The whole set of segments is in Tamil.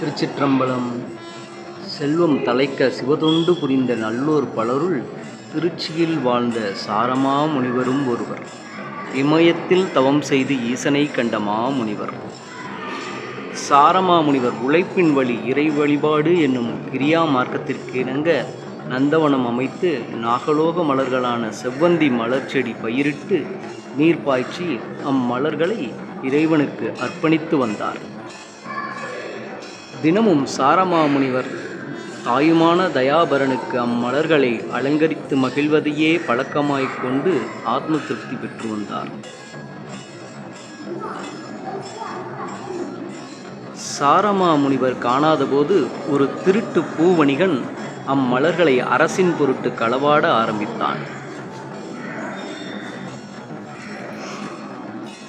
திருச்சிற்றம்பலம். செல்வம் தலைக்க சிவதொண்டு புரிந்த நல்லோர் பலருள் திருச்சியில் வாழ்ந்த சாரமா முனிவரும் ஒருவர். இமயத்தில் தவம் செய்து ஈசனை கண்ட மாமுனிவர் சாரமா முனிவர் உழைப்பின் வழி இறை வழிபாடு என்னும் கிரியா மார்க்கத்திற்கு இணங்க நந்தவனம் அமைத்து நாகலோக மலர்களான செவ்வந்தி மலர் செடி பயிரிட்டு நீர் பாய்ச்சி அம்மலர்களை இறைவனுக்கு அர்ப்பணித்து வந்தார். தினமும் சாரமாமுனிவர் தாயுமான தயாபரனுக்கு அம்மலர்களை அலங்கரித்து மகிழ்வதையே பழக்கமாய்க் கொண்டு ஆத்ம திருப்தி பெற்று வந்தார். சாரமா முனிவர் காணாதபோது ஒரு திருட்டு பூவணிகன் அம்மலர்களை அரசின் பொருட்டு களவாட ஆரம்பித்தான்.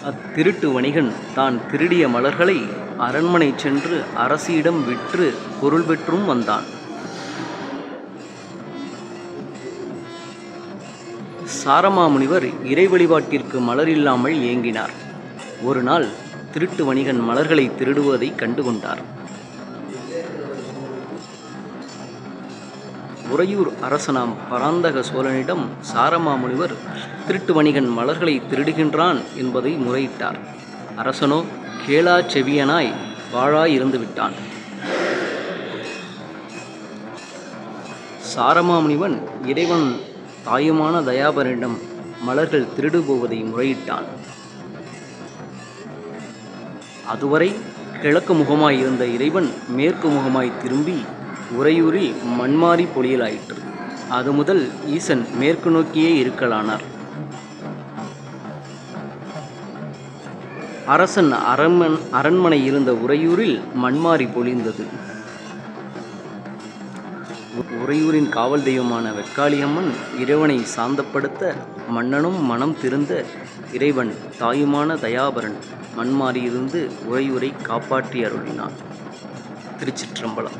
அத்திருட்டு வணிகன் தான் திருடிய மலர்களை அரண்மனை சென்று அரசியிடம் விற்று பொருள் பெற்றும் வந்தான். சாரமாமுனிவர் இறை வழிபாட்டிற்கு மலர் இல்லாமல் ஏங்கினார். ஒரு நாள் திருட்டு வணிகன் மலர்களை திருடுவதை கண்டுகொண்டார். உறையூர் அரசனாம் பராந்தக சோழனிடம் சாரமாமுனிவர் திருட்டு வணிகன் மலர்களை திருடுகின்றான் என்பதை முறையிட்டார். அரசனோ கேளா செவியனாய் வாழாய் இருந்து விட்டான் சாரமாமுனிவன் இறைவன் தாயுமான தயாபரனிடம் மலர்கள் திருடு போவதை முறையிட்டான். அதுவரை கிழக்கு முகமாய் இருந்த இறைவன் மேற்கு முகமாய் திரும்பி உறையூரில் மண்மாறி பொழியலாயிற்று. அது முதல் ஈசன் மேற்கு நோக்கியே இருக்கலானார். அரசன் அரண்மன் அரண்மனை இருந்த உறையூரில் மண்மாறி பொழிந்தது. உறையூரின் காவல் தெய்வமான வெக்காளியம்மன் இறைவனை சாந்தப்படுத்த மன்னனும் மனம் திருந்த இறைவன் தாயுமான தயாபரன் மண்மாறியிருந்து உறையூரை காப்பாற்றி அருளினான். திருச்சிற்றம்பலம்.